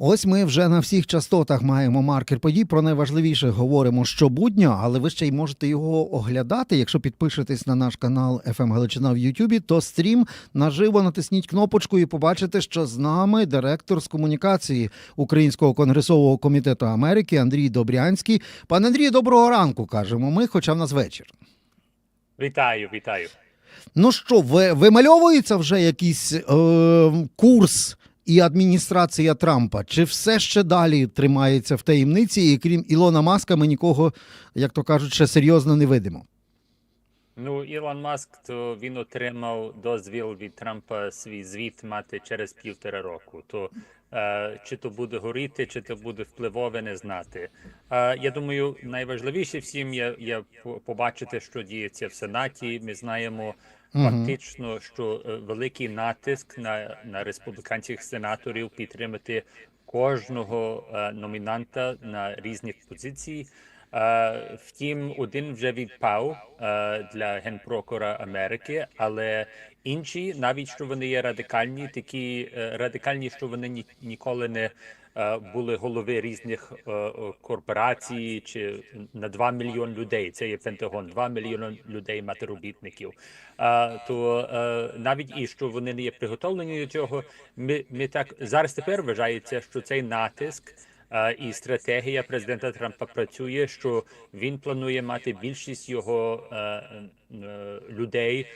Ось ми вже на всіх частотах маємо маркер подій. Про найважливіше говоримо щобудня, але ви ще й можете його оглядати. Якщо підпишетесь на наш канал FM Галичина в Ютубі, то стрім наживо натисніть кнопочку і побачите, що з нами директор з комунікації Українського конгресового комітету Америки Андрій Добрянський. Пане Андрію, доброго ранку кажемо ми, хоча в нас вечір. Вітаю, вітаю. Ну що, ви, вимальовується вже якийсь е, курс і адміністрація Трампа? Чи все ще далі тримається в таємниці, і крім Ілона Маска, ми нікого, як то кажуть, ще серйозно не видимо? Ну, Ілон Маск, то він отримав дозвіл від Трампа свій звіт мати через півтора року. То чи то буде горіти, чи то буде впливове, не знати. Е, я думаю, найважливіше всім є, є побачити, що діється в Сенаті. Ми знаємо фактично, що е, великий натиск на, на республіканських сенаторів підтримати кожного е, номінанта на різних позицій. Е, Втім, один вже відпав е, для генпрокура Америки, але інші, навіть що вони є радикальні, такі е, радикальні, що вони ні, ніколи не були голови різних корпорацій чи на 2 мільйон людей. Це є Пентагон, 2 мільйони людей мати робітників. То навіть і що вони не є приготовлені до цього, ми, ми так зараз тепер вважається, що цей натиск. І стратегія президента Трампа працює, що він планує мати більшість його е, е, людей е,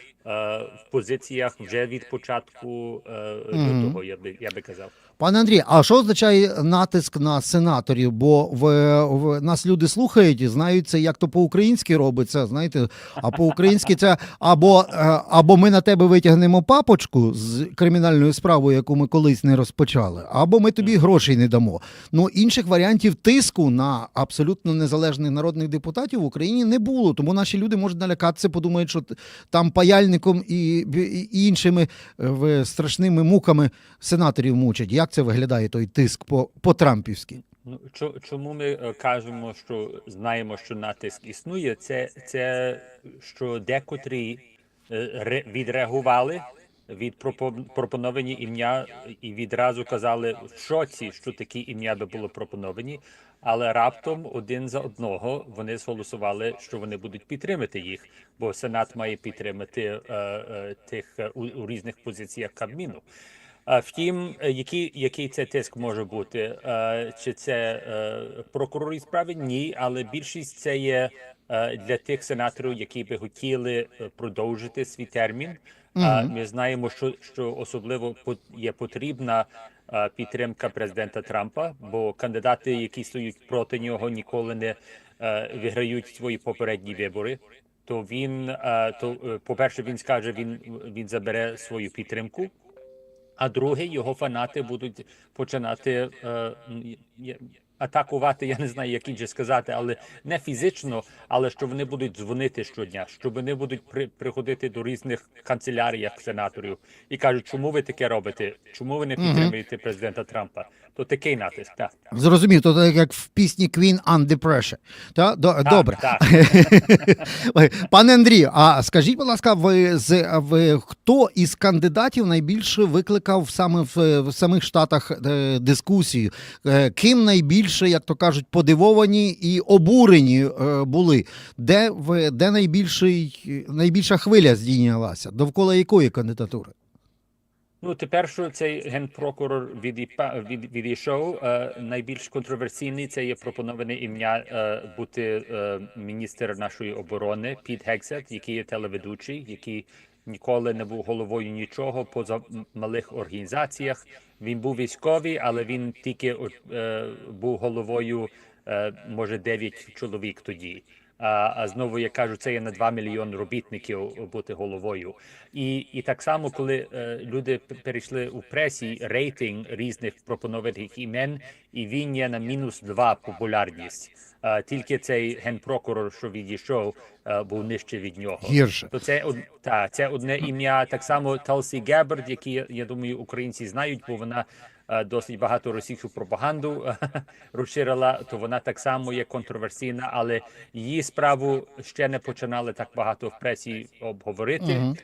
в позиціях вже від початку е, до того, я би я би казав. Пане Андрій, а що означає натиск на сенаторів? Бо в, в нас люди слухають і знають це, як то по-українськи робиться, знаєте, а по-українськи це або, або ми на тебе витягнемо папочку з кримінальною справою, яку ми колись не розпочали, або ми тобі грошей не дамо. Ну інших варіантів тиску на абсолютно незалежних народних депутатів в Україні не було. Тому наші люди можуть налякатися, подумають, що там паяльником і, і іншими е, в- страшними муками сенаторів мучать. Як це виглядає той тиск по, по Трампівськи? Ну чо- чому ми е, кажемо, що знаємо, що натиск існує? Це це що декотрі е, відреагували від пропо- пропоновані ім'я і відразу казали в шоці, що такі ім'я би було пропоновані. Але раптом один за одного вони зголосували, що вони будуть підтримати їх, бо Сенат має підтримати е, е, тих е, у, у різних позиціях Кабміну. А втім, який, який це тиск може бути? Чи це е, прокурори справи? Ні, але більшість це є е, для тих сенаторів, які би хотіли е, продовжити свій термін. А Ми знаємо, що, що особливо по- є потрібна підтримка президента Трампа, бо кандидати, які стоять проти нього, ніколи не виграють свої попередні вибори. То він то, е, по-перше, він скаже, він він забере свою підтримку. А друге, його фанати будуть починати е, атакувати. Я не знаю, як інше сказати, але не фізично, але що вони будуть дзвонити щодня, що вони будуть при, приходити до різних канцеляріях сенаторів і кажуть, чому ви таке робите? Чому ви не підтримуєте президента Трампа? То такий натиск, так. Зрозумів, то так як в пісні Queen Under Pressure. Та? До, добре. Так, Пане Андрію, а скажіть, будь ласка, ви, з, ви хто із кандидатів найбільше викликав саме в, в самих Штатах е, дискусію? Е, ким найбільше, як то кажуть, подивовані і обурені е, були? Де, в, де найбільший, найбільша хвиля здійнялася? Довкола якої кандидатури? Ну, тепер що цей генпрокурор відіпа- від, відійшов, е, найбільш контроверсійний це є пропоноване ім'я е, бути е, міністр нашої оборони Піт Гексет, який є телеведучий, який ніколи не був головою нічого поза малих організаціях. Він був військовий, але він тільки е, був головою, е, може, дев'ять чоловік тоді. А, а знову я кажу, це є на 2 мільйони робітників бути головою. І, і так само, коли е, люди перейшли у пресі рейтинг різних пропонованих імен, і він є на мінус 2 популярність. А, тільки цей генпрокурор, що відійшов, е, був нижче від нього. Гірше. То це та, це одне ім'я. Так само Талсі Геберд, який я думаю, українці знають, бо вона досить багато російську пропаганду розширила. То вона так само є контроверсійна, але її справу ще не починали так багато в пресі обговорити.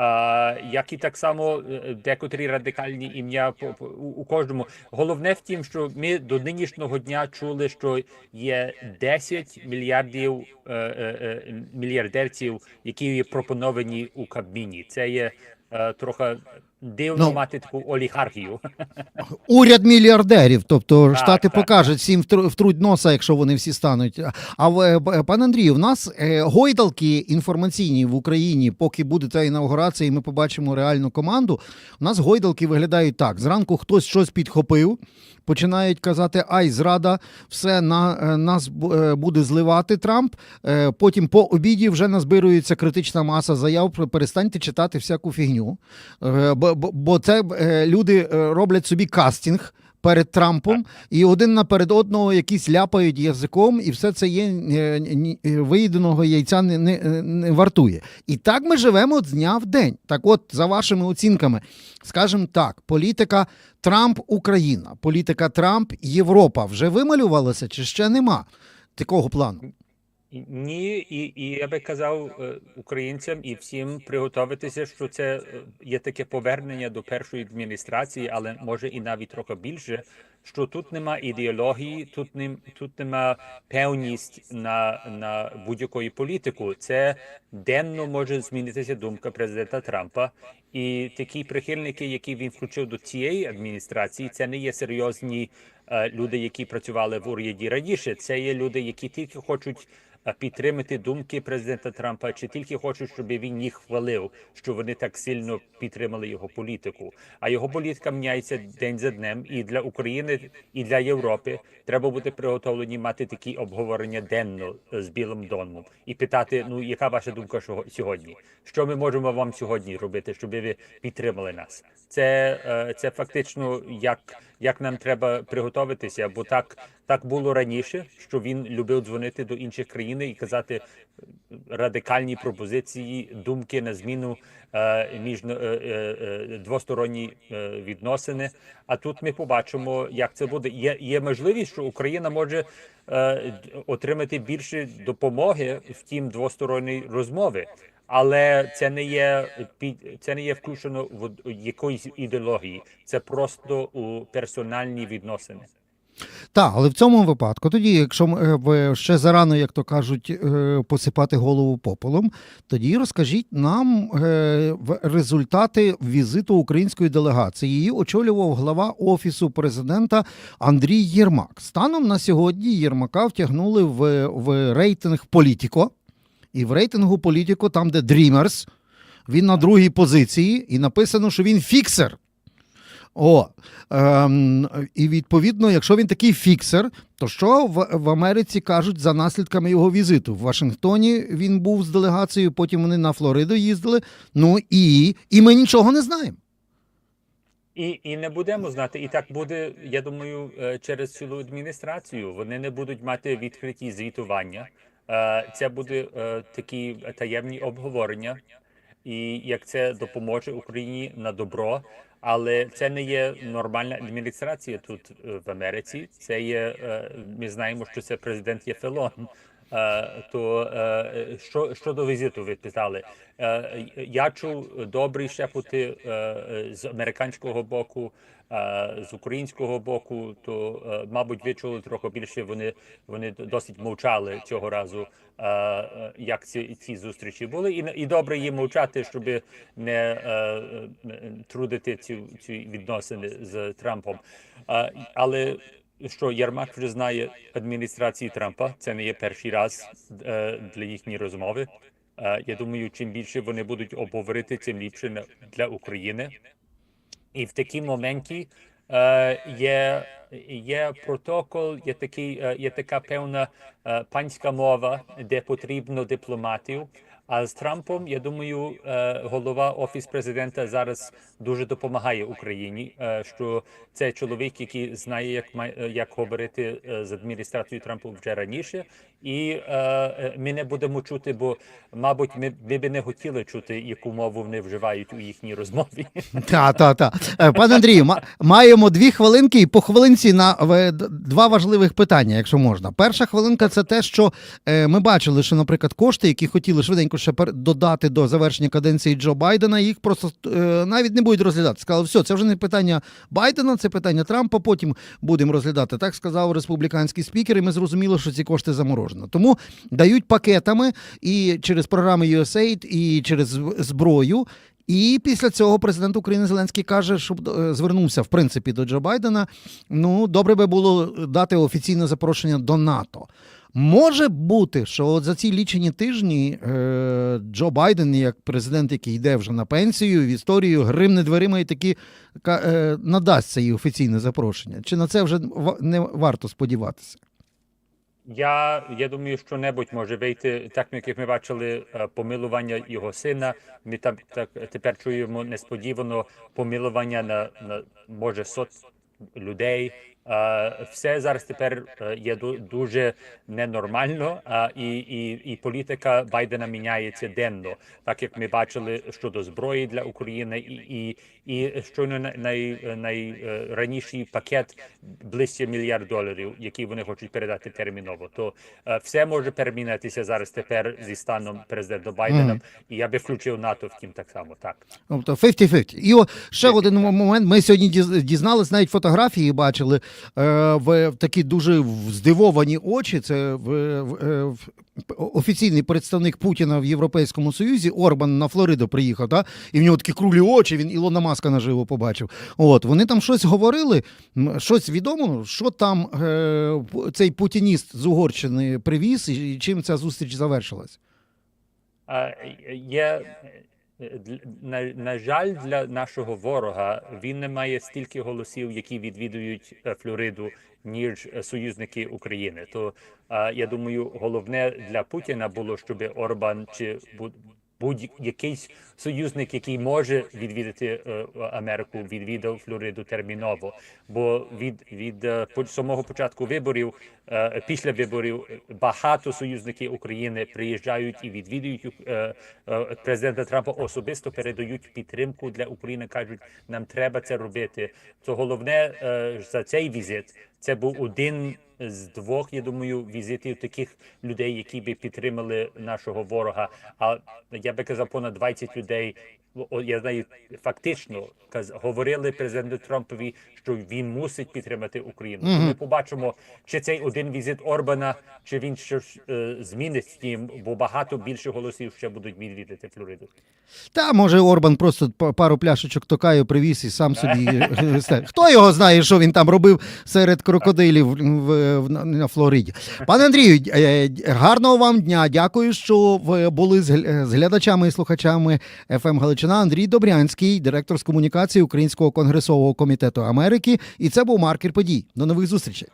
А, як і так само е, декотрі радикальні ім'я у, у кожному. Головне в тім, що ми до нинішнього дня чули, що є 10 мільярдів е, е, мільярдерців, які є пропоновані у Кабміні. Це є е, трохи дивно Ну. мати таку олігархію. Уряд мільярдерів, тобто Так, штати так, покажуть всім втру- втруть носа, якщо вони всі стануть. А в- б- Андрію, в нас е, гойдалки інформаційні в Україні, поки буде та інаугурація, і ми побачимо реальну команду. У нас гойдалки виглядають так: зранку хтось щось підхопив. Починають казати, ай, зрада, все на е, нас е, буде зливати Трамп. Е, Потім по обіді вже назбирується критична маса заяв. Перестаньте читати всяку фігню. Бо, це люди роблять собі кастинг. Перед Трампом і один наперед одного якісь ляпають язиком, і все це є е, е, виїденого яйця не, не, е, не вартує. І так ми живемо з дня в день. Так, от, за вашими оцінками, скажімо так, політика Трамп Україна, політика Трамп Європа вже вималювалася чи ще нема такого плану? Ні, і, і я би казав е, українцям і всім приготуватися, що це е, є таке повернення до першої адміністрації, але може і навіть трохи більше. Що тут нема ідеології, тут нем, тут нема певність на, на будь-якої політику. Це денно може змінитися думка президента Трампа. І такі прихильники, які він включив до цієї адміністрації, це не є серйозні е, люди, які працювали в уряді раніше. Це є люди, які тільки хочуть е, підтримати думки президента Трампа, чи тільки хочуть, щоб він їх хвалив, що вони так сильно підтримали його політику. А його політика міняється день за днем. І для України, і для Європи треба бути приготовлені мати такі обговорення денно е, з Білим домом і питати: ну яка ваша думка сьогодні? Що ми можемо вам сьогодні робити, щоб ви підтримали нас? Це, е, це фактично як, як нам треба приготуватися, бо так, так було раніше, що він любив дзвонити до інших країн і казати радикальні пропозиції, думки на зміну е, між е, двосторонні відносини. А тут ми побачимо, як це буде. Є, є можливість, що Україна може отримати більше допомоги в тім двосторонній розмови. Але це не є це не є включено в якоїсь ідеології. Це просто у персональні відносини. Так, але в цьому випадку, тоді, якщо е, ви ще зарано, як то кажуть, е, посипати голову попелом, тоді розкажіть нам е, результати візиту української делегації. Її очолював глава офісу президента Андрій Єрмак. Станом на сьогодні Єрмака втягнули в, в рейтинг Політіко. І в рейтингу Політіко, там, де Dreamers, він на другій позиції, і написано, що він фіксер. О, ем, і відповідно, якщо він такий фіксер, то що в, в Америці кажуть за наслідками його візиту? В Вашингтоні він був з делегацією, потім вони на Флориду їздили. Ну і, і ми нічого не знаємо. І, і не будемо знати. І так буде, я думаю, е, через цілу адміністрацію. Вони не будуть мати відкриті звітування. Е, Це буде е, такі таємні обговорення, і як це допоможе Україні на добро. Але це не є нормальна адміністрація тут е, в Америці. Це є ми знаємо, що це президент є фелон. Е, То е, що щодо візиту, ви питали. Е, Я чув добрі шепоти з американського боку, з українського боку. То, мабуть, ви чули трохи більше. Вони вони досить мовчали цього разу, як ці ці зустрічі були, і і добре їм мовчати, щоб не трудити ці ці відносини з Трампом. Але що Єрмак вже знає адміністрації Трампа, це не є перший раз е, для їхньої розмови. Е, Я думаю, чим більше вони будуть обговорити, тим ліпше для України. І в такі моменті е, є, є протокол, є, такий, е, є така певна е, панська мова, де потрібно дипломатів. А з Трампом, я думаю, е, голова офіс президента зараз дуже допомагає Україні. Що це чоловік, який знає, як як говорити з адміністрацією Трампа вже раніше, і ми не будемо чути, бо, мабуть, ми, ми би не хотіли чути, яку мову вони вживають у їхній розмові. Та, та, та. Пане Андрію, ма- маємо дві хвилинки і по хвилинці на два важливих питання, якщо можна. Перша хвилинка це те, що е, ми бачили, що, наприклад, кошти, які хотіли швиденько ще додати до завершення каденції Джо Байдена, їх просто е, навіть не будуть розглядати. Сказали, все, це вже не питання Байдена, це питання Трампа. Потім будемо розглядати. Так сказав республіканський спікер, і ми зрозуміли, що ці кошти заморожено. Тому дають пакетами і через програми USAID, і через зброю. І після цього президент України Зеленський каже, щоб е, звернувся в принципі до Джо Байдена. Ну, добре би було дати офіційне запрошення до НАТО. Може бути, що от за ці лічені тижні е, Джо Байден, як президент, який йде вже на пенсію, в історію гримне дверима і таки ка- е, надасть їй офіційне запрошення. Чи на це вже не варто сподіватися? Я, я думаю, що небудь може вийти, так як ми бачили е, помилування його сина. Ми там так тепер чуємо несподівано помилування на, на може сот людей. Все зараз тепер е, є дуже ненормально, і, і, і політика Байдена міняється денно, так як ми бачили щодо зброї для України, і, і, і щойно най, най, найраніший пакет близько мільярд доларів, який вони хочуть передати терміново. То е, все може перемінятися зараз тепер зі станом президента Байдена, Мгм. і я би включив НАТО втім так само. Так. Тобто 50-50. І о, ще один момент. Ми сьогодні діз- дізнались, навіть фотографії бачили е, в такі дуже здивовані очі. Це в, в, е, в- офіційний представник Путіна в Європейському Союзі. Орбан на Флориду приїхав, та? і в нього такі крулі очі. Він Ілона Маска наживо побачив. От вони там щось говорили, щось відомо, що там е, цей путініст з Угорщини привіз, і чим ця зустріч завершилась. Е, на, на жаль, для нашого ворога він не має стільки голосів, які відвідують е, Флориду, ніж союзники України. То я думаю, головне для Путіна було, щоб Орбан чи бу- будь-якийсь союзник, який може відвідати е, Америку, відвідав Флориду терміново. Бо від від е, самого початку виборів, е, після виборів, багато союзників України приїжджають і відвідують президента Трампа особисто передають підтримку для України. кажуть, нам треба це робити. То головне за цей візит. Це був один з двох, я думаю, візитів таких людей, які би підтримали нашого ворога. А я би казав, понад 20 людей. Я знаю, фактично говорили президенту Трампові, що він мусить підтримати Україну. Мгм. Ми побачимо, чи цей один візит Орбана, чи він щось е, змінить тим, бо багато більше голосів ще будуть відвідати Флориду. Та може Орбан просто па- пару пляшечок токаю привіз і сам собі. е, Хто його знає, що він там робив серед крокодилів на- Флориді? Пане Андрію, е, гарного вам дня. Дякую, що ви були з гл- з глядачами і слухачами ФМ Галичина. Андрій Добрянський, директор з комунікації Українського конгресового комітету Америки. І це був маркер подій. До нових зустрічей.